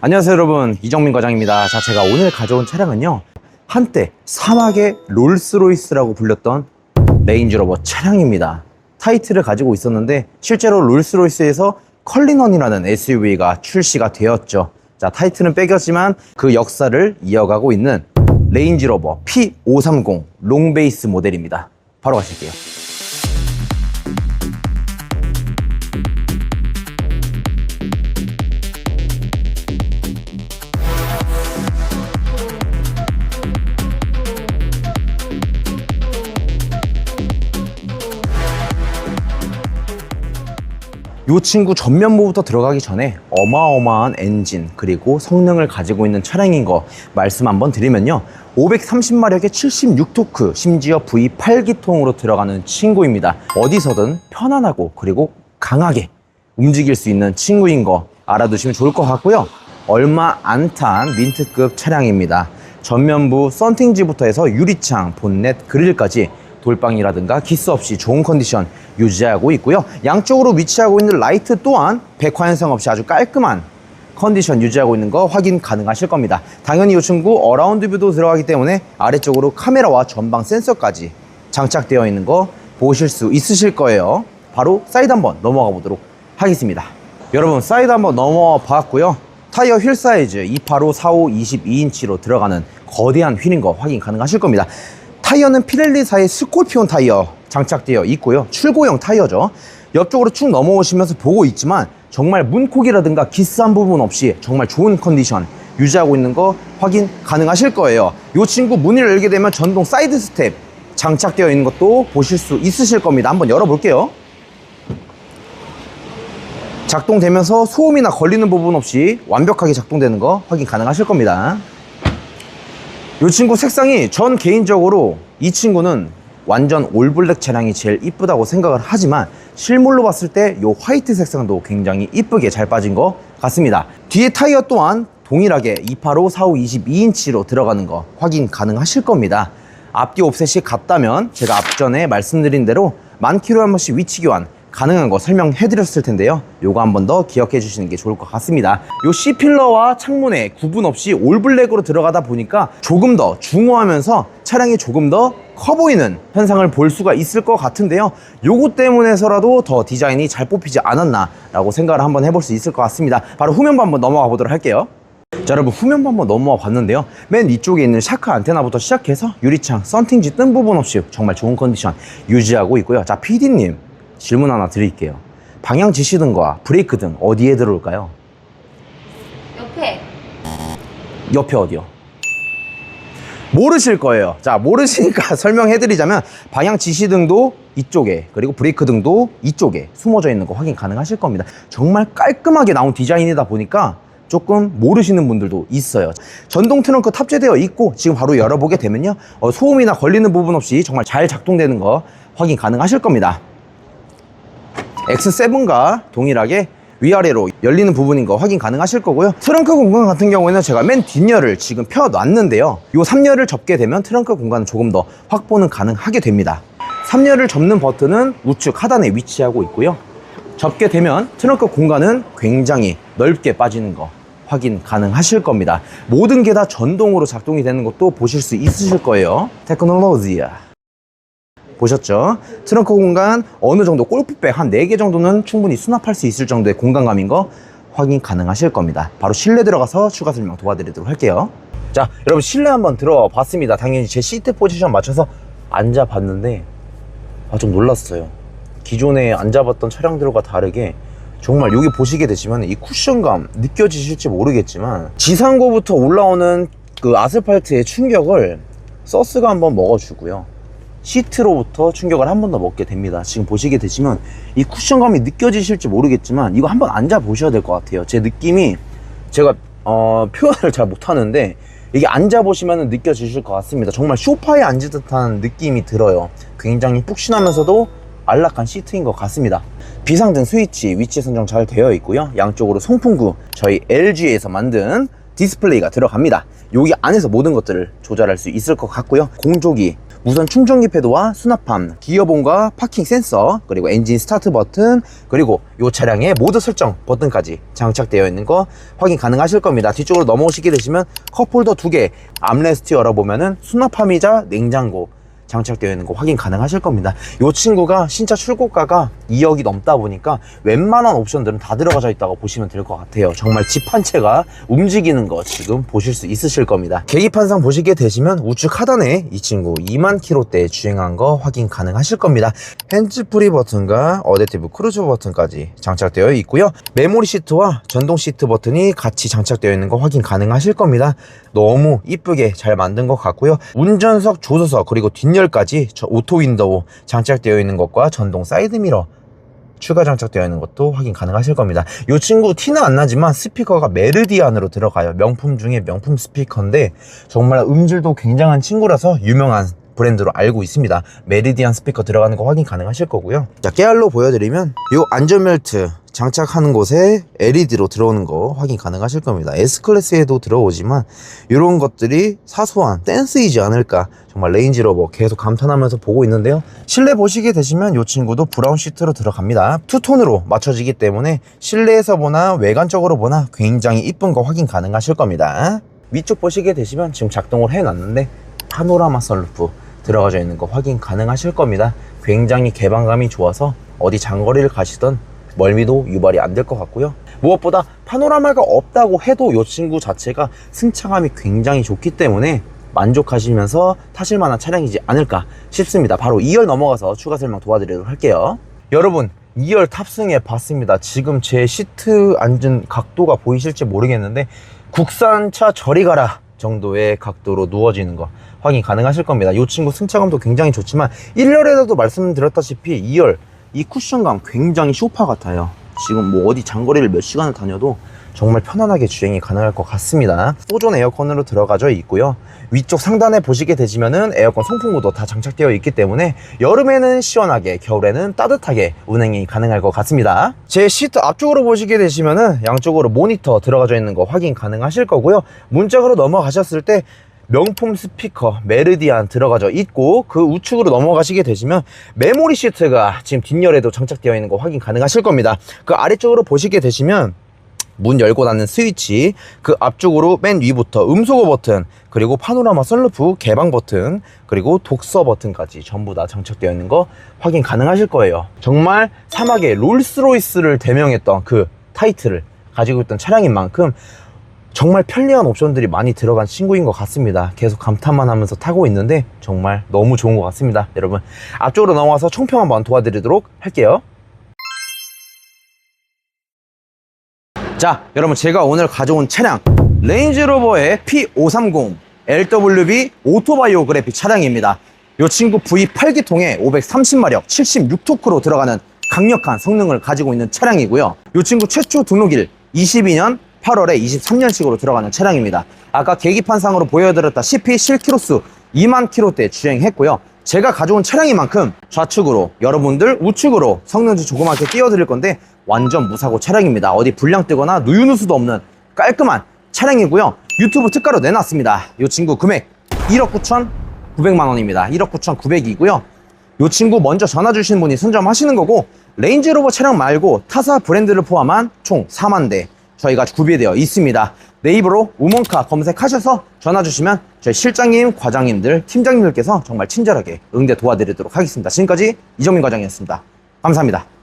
안녕하세요 여러분. 이정민 과장입니다. 자 제가 오늘 가져온 차량은요. 한때 사막의 롤스로이스라고 불렸던 레인지로버 차량입니다. 타이틀을 가지고 있었는데 실제로 롤스로이스에서 컬리넌이라는 SUV가 출시가 되었죠. 자 타이틀은 빼겼지만 그 역사를 이어가고 있는 레인지로버 P530 롱베이스 모델입니다. 바로 가실게요 이 친구 전면부부터 들어가기 전에 어마어마한 엔진 그리고 성능을 가지고 있는 차량인 거 말씀 한번 드리면요. 530마력의 76토크 심지어 V8기통으로 들어가는 친구입니다. 어디서든 편안하고 그리고 강하게 움직일 수 있는 친구인 거 알아두시면 좋을 것 같고요. 얼마 안 탄 민트급 차량입니다. 전면부 썬팅지부터 해서 유리창, 본넷, 그릴까지 돌방이라든가 기스 없이 좋은 컨디션 유지하고 있고요. 양쪽으로 위치하고 있는 라이트 또한 백화 현상 없이 아주 깔끔한 컨디션 유지하고 있는 거 확인 가능하실 겁니다. 당연히 이 친구 어라운드 뷰도 들어가기 때문에 아래쪽으로 카메라와 전방 센서까지 장착되어 있는 거 보실 수 있으실 거예요. 바로 사이드 한번 넘어가 보도록 하겠습니다. 여러분 사이드 한번 넘어와 봤고요. 타이어 휠 사이즈 285, 45, 22인치로 들어가는 거대한 휠인 거 확인 가능하실 겁니다. 타이어는 피렐리사의 스콜피온 타이어 장착되어 있고요. 출고형 타이어죠. 옆쪽으로 쭉 넘어오시면서 보고 있지만 정말 문콕이라든가 기스한 부분 없이 정말 좋은 컨디션 유지하고 있는 거 확인 가능하실 거예요. 이 친구 문을 열게 되면 전동 사이드 스텝 장착되어 있는 것도 보실 수 있으실 겁니다. 한번 열어볼게요. 작동되면서 소음이나 걸리는 부분 없이 완벽하게 작동되는 거 확인 가능하실 겁니다. 이 친구 색상이 전 개인적으로 이 친구는 완전 올블랙 차량이 제일 이쁘다고 생각을 하지만 실물로 봤을 때 이 화이트 색상도 굉장히 이쁘게 잘 빠진 것 같습니다. 뒤에 타이어 또한 동일하게 285, 45, 22인치로 들어가는 거 확인 가능하실 겁니다. 앞뒤 옵셋이 같다면 제가 앞전에 말씀드린 대로 만 킬로에 한 번씩 위치 교환 가능한 거 설명해 드렸을 텐데요. 요거 한 번 더 기억해 주시는 게 좋을 것 같습니다. 요 C필러와 창문에 구분 없이 올블랙으로 들어가다 보니까 조금 더 중후하면서 차량이 조금 더 커 보이는 현상을 볼 수가 있을 것 같은데요. 요거 때문에서라도 더 디자인이 잘 뽑히지 않았나 라고 생각을 한번 해볼 수 있을 것 같습니다. 바로 후면부 한번 넘어가 보도록 할게요. 자 여러분 후면부 한번 넘어와 봤는데요 맨 위쪽에 있는 샤크 안테나부터 시작해서 유리창, 썬팅지 뜬 부분 없이 정말 좋은 컨디션 유지하고 있고요 자 PD님 질문 하나 드릴게요. 방향 지시등과 브레이크 등 어디에 들어올까요? 옆에. 옆에 어디요? 모르실 거예요. 자 모르시니까 설명해 드리자면 방향 지시등도 이쪽에 그리고 브레이크 등도 이쪽에 숨어져 있는 거 확인 가능하실 겁니다. 정말 깔끔하게 나온 디자인이다 보니까 조금 모르시는 분들도 있어요. 전동 트렁크 탑재되어 있고 지금 바로 열어보게 되면요. 어, 소음이나 걸리는 부분 없이 정말 잘 작동되는 거 확인 가능하실 겁니다 X7과 동일하게 위아래로 열리는 부분인 거 확인 가능하실 거고요. 트렁크 공간 같은 경우에는 제가 맨 뒷열을 지금 펴놨는데요. 이 3열을 접게 되면 트렁크 공간은 조금 더 확보는 가능하게 됩니다. 3열을 접는 버튼은 우측 하단에 위치하고 있고요. 접게 되면 트렁크 공간은 굉장히 넓게 빠지는 거 확인 가능하실 겁니다. 모든 게 다 전동으로 작동이 되는 것도 보실 수 있으실 거예요. 테크놀로지야 보셨죠? 트렁크 공간 어느 정도 골프백 한 4개 정도는 충분히 수납할 수 있을 정도의 공간감인 거 확인 가능하실 겁니다. 바로 실내 들어가서 추가 설명 도와드리도록 할게요. 자, 여러분 실내 한번 들어와 봤습니다. 당연히 제 시트 포지션 맞춰서 앉아봤는데 아, 좀 놀랐어요. 기존에 앉아봤던 차량들과 다르게 정말 여기 보시게 되시면 이 쿠션감 느껴지실지 모르겠지만 지상고부터 올라오는 그 아스팔트의 충격을 서스가 한번 먹어주고요. 시트로부터 충격을 한 번 더 먹게 됩니다. 지금 보시게 되시면 이 쿠션감이 느껴지실지 모르겠지만 이거 한번 앉아 보셔야 될 것 같아요. 제 느낌이 제가 어, 표현을 잘 못하는데 이게 앉아 보시면 느껴지실 것 같습니다. 정말 소파에 앉은 듯한 느낌이 들어요. 굉장히 푹신하면서도 안락한 시트인 것 같습니다. 비상등 스위치 위치 선정 잘 되어 있고요. 양쪽으로 송풍구 저희 LG에서 만든 디스플레이가 들어갑니다. 여기 안에서 모든 것들을 조절할 수 있을 것 같고요. 공조기 무선 충전기 패드와 수납함, 기어봉과 파킹 센서, 그리고 엔진 스타트 버튼, 그리고 이 차량의 모드 설정 버튼까지 장착되어 있는 거 확인 가능하실 겁니다. 뒤쪽으로 넘어오시게 되시면 컵홀더 두 개, 암레스트 열어보면은 수납함이자 냉장고 장착되어 있는 거 확인 가능하실 겁니다. 이 친구가 신차 출고가가 2억이 넘다 보니까 웬만한 옵션들은 다 들어가져 있다고 보시면 될 것 같아요. 정말 집 한 채가 움직이는 거 지금 보실 수 있으실 겁니다. 계기판상 보시게 되시면 우측 하단에 이 친구 2만 킬로대 주행한 거 확인 가능하실 겁니다. 핸즈프리 버튼과 어댑티브 크루즈 버튼까지 장착되어 있고요. 메모리 시트와 전동 시트 버튼이 같이 장착되어 있는 거 확인 가능하실 겁니다. 너무 이쁘게 잘 만든 것 같고요. 운전석, 조수석 그리고 뒷 열까지 저 오토 윈도우 장착되어 있는 것과 전동 사이드 미러 추가 장착되어 있는 것도 확인 가능하실 겁니다. 이 친구 티는 안 나지만 스피커가 메르디안으로 들어가요. 명품 중에 명품 스피커인데 정말 음질도 굉장한 친구라서 유명한 브랜드로 알고 있습니다. 메리디안 스피커 들어가는 거 확인 가능하실 거고요. 자, 깨알로 보여드리면 이 안전벨트 장착하는 곳에 LED로 들어오는 거 확인 가능하실 겁니다. S클래스에도 들어오지만 이런 것들이 사소한 댄스이지 않을까 정말 레인지로버 계속 감탄하면서 보고 있는데요. 실내 보시게 되시면 이 친구도 브라운 시트로 들어갑니다. 투톤으로 맞춰지기 때문에 실내에서 보나 외관적으로 보나 굉장히 이쁜 거 확인 가능하실 겁니다. 위쪽 보시게 되시면 지금 작동을 해놨는데 파노라마 썰루프 들어가져 있는 거 확인 가능하실 겁니다. 굉장히 개방감이 좋아서 어디 장거리를 가시던 멀미도 유발이 안 될 것 같고요. 무엇보다 파노라마가 없다고 해도 이 친구 자체가 승차감이 굉장히 좋기 때문에 만족하시면서 타실 만한 차량이지 않을까 싶습니다. 바로 2열 넘어가서 추가 설명 도와드리도록 할게요. 여러분, 2열 탑승해 봤습니다. 지금 제 시트 앉은 각도가 보이실지 모르겠는데 국산차 저리 가라 정도의 각도로 누워지는 거 확인 가능하실 겁니다. 이 친구 승차감도 굉장히 좋지만 1열에서도 말씀드렸다시피 2열 이 쿠션감 굉장히 쇼파 같아요. 지금 뭐 어디 장거리를 몇 시간을 다녀도 정말 편안하게 주행이 가능할 것 같습니다. 소존 에어컨으로 들어가져 있고요. 위쪽 상단에 보시게 되시면은 에어컨 송풍구도 다 장착되어 있기 때문에 여름에는 시원하게, 겨울에는 따뜻하게 운행이 가능할 것 같습니다. 제 시트 앞쪽으로 보시게 되시면은 양쪽으로 모니터 들어가져 있는 거 확인 가능하실 거고요. 문짝으로 넘어가셨을 때 명품 스피커 메르디안 들어가져 있고 그 우측으로 넘어가시게 되시면 메모리 시트가 지금 뒷열에도 장착되어 있는 거 확인 가능하실 겁니다. 그 아래쪽으로 보시게 되시면 문 열고 닫는 스위치, 그 앞쪽으로 맨 위부터 음소거 버튼, 그리고 파노라마 썬루프 개방 버튼, 그리고 독서 버튼까지 전부 다 장착되어 있는 거 확인 가능하실 거예요. 정말 사막의 롤스로이스를 대명했던 그 타이틀을 가지고 있던 차량인 만큼 정말 편리한 옵션들이 많이 들어간 친구인 것 같습니다. 계속 감탄만 하면서 타고 있는데 정말 너무 좋은 것 같습니다. 여러분 앞쪽으로 넘어와서 총평 한번 도와드리도록 할게요. 자, 여러분 제가 오늘 가져온 차량 레인지로버의 P530 LWB 오토바이오 그래픽 차량입니다. 이 친구 V8기통에 530마력 76토크로 들어가는 강력한 성능을 가지고 있는 차량이고요. 이 친구 최초 등록일 22년 8월에 23년식으로 들어가는 차량입니다. 아까 계기판상으로 보여드렸다시피 실키로수 2만 킬로대 주행했고요. 제가 가져온 차량인 만큼 좌측으로 여러분들 우측으로 성능지 조그맣게 띄워드릴 건데 완전 무사고 차량입니다. 어디 불량 뜨거나 누유누수도 없는 깔끔한 차량이고요. 유튜브 특가로 내놨습니다. 이 친구 금액 1억 9천 9백만 원입니다. 1억 9천 9백이고요. 이 친구 먼저 전화 주신 분이 선점하시는 거고 레인지로버 차량 말고 타사 브랜드를 포함한 총 4만 대 저희가 구비되어 있습니다. 네이버로 우먼카 검색하셔서 전화 주시면 저희 실장님, 과장님들, 팀장님들께서 정말 친절하게 응대 도와드리도록 하겠습니다. 지금까지 이정민 과장이었습니다. 감사합니다.